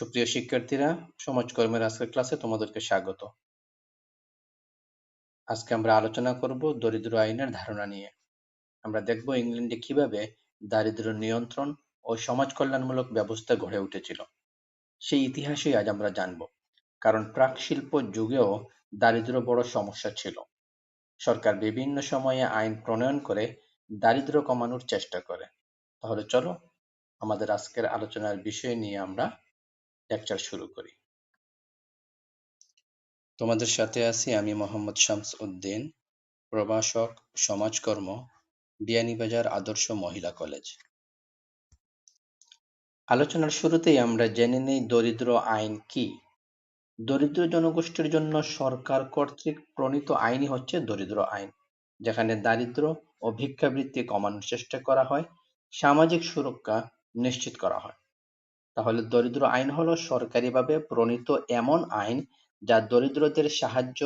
সুপ্রিয় শিক্ষার্থীরা, সমাজকর্মের আজকের ক্লাসে তোমাদেরকে স্বাগত। আজকে আমরা আলোচনা করব দরিদ্র আইনের ধারণা নিয়ে। আমরা দেখব ইংল্যান্ডে কীভাবে দারিদ্র নিয়ন্ত্রণ ও সমাজ কল্যাণমূলক ব্যবস্থা গড়ে উঠেছিল। সেই ইতিহাসই আজ আমরা জানব, কারণ প্রাক শিল্প যুগেও দারিদ্র বড় সমস্যা ছিল। সরকার বিভিন্ন সময়ে আইন প্রণয়ন করে দারিদ্র কমানোর চেষ্টা করে। তাহলে চলো, আমাদের আজকের আলোচনার বিষয় নিয়ে আমরা লেকচার শুরু করি। তোমাদের সাথে আছি আমি মোহাম্মদ শামস উদ্দিন, প্রভাষক, সমাজকর্ম, বিয়ানীবাজার আদর্শ মহিলা কলেজ। আলোচনার শুরুতেই আমরা জেনে নেই দরিদ্র আইন কি। দরিদ্র জনগোষ্ঠীর জন্য সরকার কর্তৃক প্রণীত আইনই হচ্ছে দরিদ্র আইন, যেখানে দারিদ্র ও ভিক্ষাবৃত্তি কমানোর চেষ্টা করা হয়, সামাজিক সুরক্ষা নিশ্চিত করা হয়। তাহলে দরিদ্র আইন হলো সরকারিভাবে প্রণীত এমন আইন যা দরিদ্রদের সাহায্য,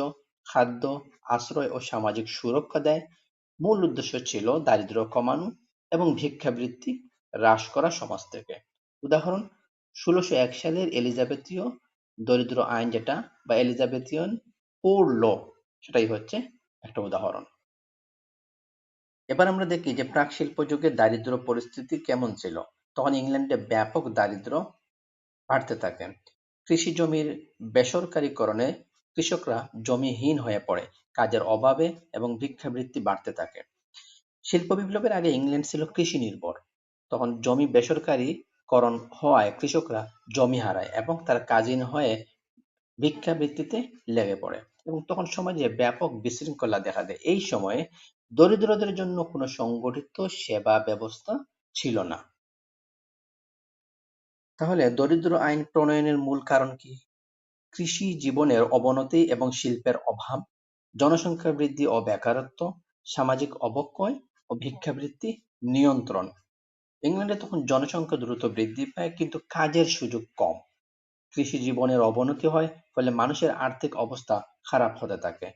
খাদ্য, আশ্রয় ও সামাজিক সুরক্ষা দেয়। মূল উদ্দেশ্য ছিল দারিদ্র কমানো এবং ভিক্ষাবৃত্তি হ্রাস করা সমাজ থেকে। উদাহরণ, ষোলোশো এক সালের এলিজাবেথীয় দরিদ্র আইন যেটা বা এলিজাবেথিয়ান পোর ল, সেটাই হচ্ছে একটা উদাহরণ। এবার আমরা দেখি যে প্রাক শিল্প যুগে দারিদ্র পরিস্থিতি কেমন ছিল। তখন ইংল্যান্ডে ব্যাপক দারিদ্র বাড়তে থাকে। কৃষি জমির বেসরকারীকরণে কৃষকরা জমিহীন হয়ে পড়ে, কাজের অভাবে এবং ভিক্ষাবৃত্তি বাড়তে থাকে। শিল্প বিপ্লবের আগে ইংল্যান্ড ছিল কৃষি নির্ভর তখন জমি বেসরকারীকরণ হওয়ায় কৃষকরা জমি হারায় এবং তার কাজিন হয়ে ভিক্ষাবৃত্তিতে লেগে পড়ে এবং তখন সমাজে ব্যাপক বিশৃঙ্খলা দেখা দেয়। এই সময়ে দরিদ্রদের জন্য কোনো সংগঠিত সেবা ব্যবস্থা ছিল না। তাহলে দরিদ্র আইন প্রণয়নের মূল কারণ কি? কৃষি জীবনের অবনতি এবং শিল্পের অভাব, জনসংখ্যা বৃদ্ধি ও বেকারত্ব, সামাজিক অবক্ষয় ও ভিক্ষাবৃত্তি নিয়ন্ত্রণ। ইংল্যান্ডে তখন জনসংখ্যা দ্রুত বৃদ্ধি পায়, কিন্তু কাজের সুযোগ কম। কৃষি জীবনের অবনতি হয়, ফলে মানুষের আর্থিক অবস্থা খারাপ হতে থাকে।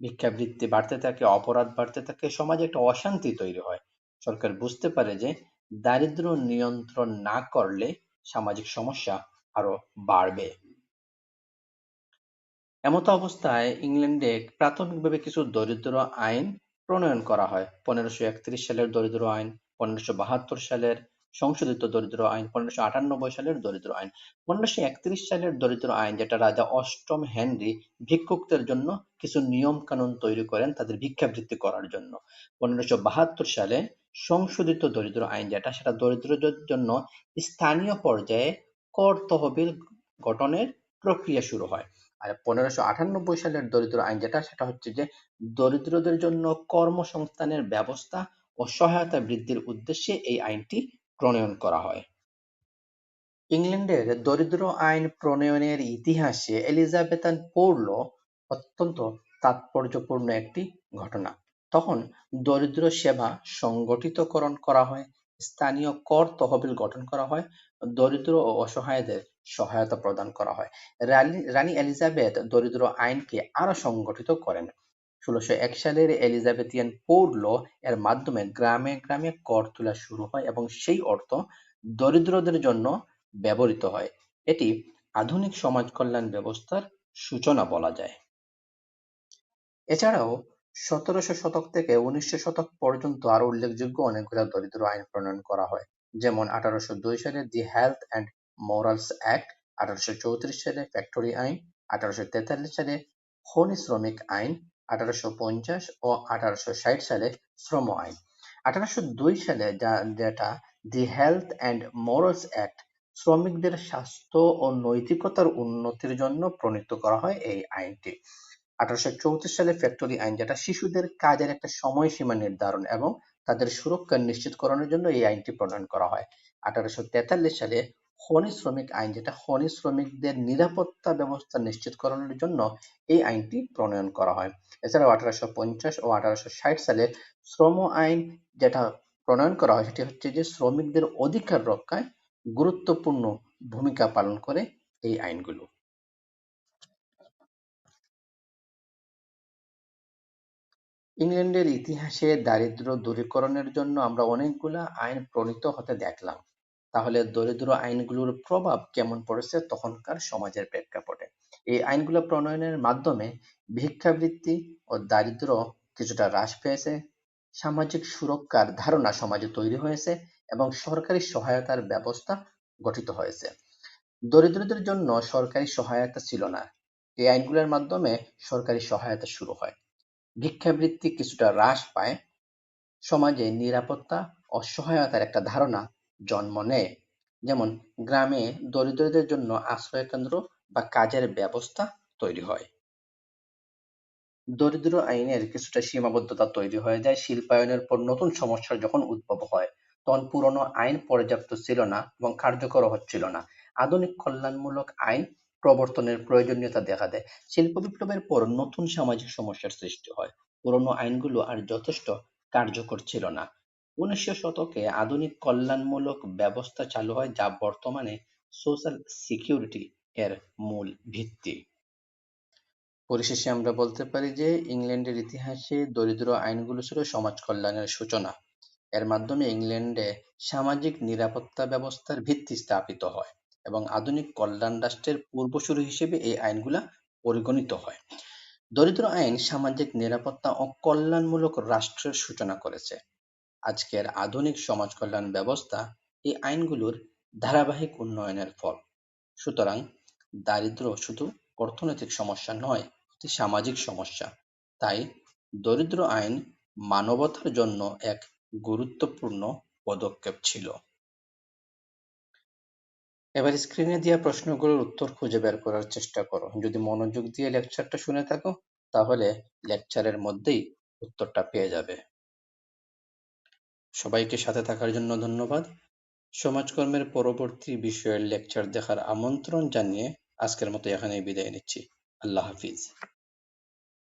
ভিক্ষাবৃত্তি বাড়তে থাকে, অপরাধ বাড়তে থাকে, সমাজে একটা অশান্তি তৈরি হয়। সরকার বুঝতে পারে যে দারিদ্র নিয়ন্ত্রণ না করলে সামাজিক সমস্যা আরও বাড়বে। এমতো অবস্থায় ইংল্যান্ডে প্রাথমিকভাবে কিছু দরিদ্র আইন প্রণয়ন করা হয়। পনেরোশো একত্রিশ সালের দরিদ্র আইন, পনেরোশো বাহাত্তর সালের সংশোধিত দরিদ্র আইন, পনেরোশো আটানব্বই সালের দরিদ্র আইন, পনেরোশো একত্রিশ সালের দরিদ্র আইন, যেটা রাজা অষ্টম হেনরি ভিক্ষুকদের জন্য কিছু নিয়ম কানুন তৈরি করেন তাদের ভিক্ষাবৃত্তি করার জন্য। পনেরোশো বাহাত্তর সালে সংশোধিত দরিদ্র আইন যেটা, সেটা দরিদ্রদের জন্য স্থানীয় পর্যায়ে কর তহবিল গঠনের প্রক্রিয়া শুরু হয়। আর পনেরোশো আটানব্বই সালের দরিদ্র আইন যেটা, সেটা হচ্ছে যে দরিদ্রদের জন্য কর্মসংস্থানের ব্যবস্থা ও সহায়তা বৃদ্ধির উদ্দেশ্যে এই আইনটি প্রণয়ন করা হয়। ইংল্যান্ডের দরিদ্র আইন প্রণয়নের ইতিহাসে এলিজাবেথান পৌর অত্যন্ত তাৎপর্যপূর্ণ একটি ঘটনা। তখন দরিদ্র সেবা সংগঠিতকরণ করা হয়, স্থানীয় কর তহবিল গঠন করা হয়, দরিদ্র ও অসহায়দের সহায়তা প্রদান করা হয়। রানী এলিজাবেথ দরিদ্র আইনকে আরও সংগঠিত করেন। ষোলোশো এক সালের এলিজাবেথিয়ান পোর ল এর মাধ্যমে গ্রামে গ্রামে কর তোলা শুরু হয় এবং সেই অর্থ দরিদ্রদের জন্য ব্যবহৃত হয়। এটি আধুনিক সমাজ কল্যাণ ব্যবস্থার সূচনা বলা যায়। এছাড়াও সতেরোশো শতক থেকে উনিশশো শতক পর্যন্ত আরও উল্লেখযোগ্য অনেকগুলো দরিদ্র আইন প্রণয়ন করা হয়। যেমন আঠারোশো দুই সালে the health and morals act, আঠারোশো চৌত্রিশ সালে ফ্যাক্টরি আইন, আঠারোশো তেতাল্লিশ সালে খনি শ্রমিক আইন আঠারোশো পঞ্চাশ ও আঠারোশো ষাট সালে শ্রম আইন। আঠারোশো দুই সালে যা, যেটা the health and morals act, শ্রমিকদের স্বাস্থ্য ও নৈতিকতার উন্নতির জন্য প্রণীত করা হয় এই আইনটি। আঠারোশো চৌত্রিশ সালে ফ্যাক্টরি আইন, যেটা শিশুদের কাজের একটা সময়সীমা নির্ধারণ এবং তাদের সুরক্ষা নিশ্চিতকরণের জন্য এই আইনটি প্রণয়ন করা হয়। আঠারোশো তেতাল্লিশ সালে খনি শ্রমিক আইন, যেটা খনি শ্রমিকদের নিরাপত্তা ব্যবস্থা নিশ্চিতকরণের জন্য এই আইনটি প্রণয়ন করা হয়। এছাড়াও আঠারোশো পঞ্চাশ ও আঠারোশো ষাট সালে শ্রম আইন যেটা প্রণয়ন করা হয়, সেটি হচ্ছে যে শ্রমিকদের অধিকার রক্ষায় গুরুত্বপূর্ণ ভূমিকা পালন করে এই আইনগুলো। ইংল্যান্ডের ইতিহাসে দারিদ্র দূরীকরণের জন্য আমরা অনেকগুলা আইন প্রণীত হতে দেখলাম। তাহলে দরিদ্র আইনগুলোর প্রভাব কেমন পড়েছে তখনকার সমাজের প্রেক্ষাপটে? এই আইনগুলো প্রণয়নের মাধ্যমে ভিক্ষাবৃত্তি ও দারিদ্র কিছুটা হ্রাস পেয়েছে, সামাজিক সুরক্ষার ধারণা সমাজে তৈরি হয়েছে এবং সরকারি সহায়তার ব্যবস্থা গঠিত হয়েছে। দরিদ্রদের জন্য সরকারি সহায়তা ছিল না। এই আইনগুলোর মাধ্যমে সরকারি সহায়তা শুরু হয়। ভিক্ষাবৃত্তি কিছুটা হ্রাস পায়। সমাজে নিরাপত্তা ও সহায়তার একটা ধারণা জন্ম নেয়। যেমন, গ্রামে দরিদ্রদের জন্য আশ্রয় কেন্দ্র বা কাজের ব্যবস্থা তৈরি হয়। দরিদ্র আইনের কিছুটা সীমাবদ্ধতা তৈরি হয়ে যায়। শিল্পায়নের পর নতুন সমস্যার যখন উদ্ভব হয়, তখন পুরনো আইন পর্যাপ্ত ছিল না এবং কার্যকর হচ্ছিল না। আধুনিক কল্যাণমূলক আইন প্রবর্তনের প্রয়োজনীয়তা দেখা দেয়। শিল্প বিপ্লবের পর নতুন সামাজিক সমস্যার সৃষ্টি হয়। পুরনো আইনগুলো আর যথেষ্ট কার্যকর ছিল না। উনিশশো শতকে আধুনিক কল্যাণমূলক ব্যবস্থা চালু হয় যা বর্তমানে সোশ্যাল সিকিউরিটি এর মূল ভিত্তি। পরিশেষে আমরা বলতে পারি যে ইংল্যান্ডের ইতিহাসে দরিদ্র আইনগুলো ছিল সমাজ কল্যাণের সূচনা। এর মাধ্যমে ইংল্যান্ডে সামাজিক নিরাপত্তা ব্যবস্থার ভিত্তি স্থাপিত হয় এবং আধুনিক কল্যাণ রাষ্ট্রের পূর্বসূরি হিসেবে এই আইনগুলা পরিগণিত হয়। দরিদ্র আইন সামাজিক নিরাপত্তা ও কল্যাণমূলক রাষ্ট্রের সূচনা করেছে। আজকের আধুনিক সমাজ কল্যাণ ব্যবস্থা এই আইনগুলোর ধারাবাহিক উন্নয়নের ফল। সুতরাং দারিদ্র শুধু অর্থনৈতিক সমস্যা নয় এটি সামাজিক সমস্যা। তাই দরিদ্র আইন মানবতার জন্য এক গুরুত্বপূর্ণ পদক্ষেপ ছিল। এবার স্ক্রিনে দেওয়া প্রশ্নগুলোর উত্তর খুঁজে বের করার চেষ্টা করো। যদি মনোযোগ দিয়ে লেকচারটা শুনে থাকো, তাহলে লেকচারের মধ্যেই উত্তরটা পেয়ে যাবে। সবাইকে সাথে থাকার জন্য ধন্যবাদ। সমাজকর্মের পরবর্তী বিষয়ের লেকচার দেখার আমন্ত্রণ জানিয়ে আজকের মতো এখানেই বিদায় নিচ্ছি। আল্লাহ হাফিজ।